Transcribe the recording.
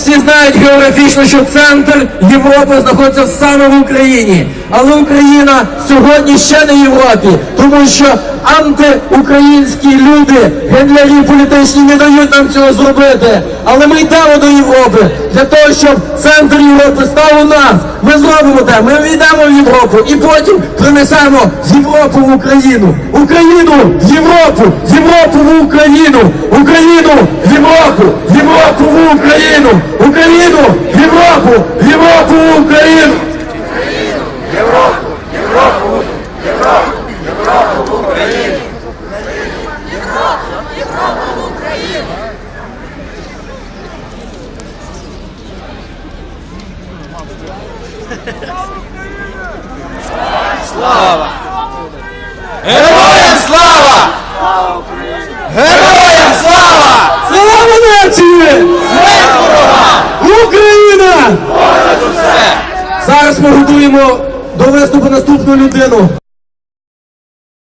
Всі знають географічно, що центр Європи знаходиться саме в Україні. Але Україна сьогодні ще не Європі, тому що антиукраїнські люди, гендлярі політичні не дають нам цього зробити. Але ми йдемо до Європи для того, щоб центр Європи став у нас. Ми зробимо те. Ми війдемо в Європу і потім принесемо Європу в Україну. Україну в Європу, Європу в Україну, Європу в Україну, Україну в Європу, Європу в Україну. Героям слава! Героям слава! Слава нації! Україна! Зараз ми готуємо до виступу наступну людину.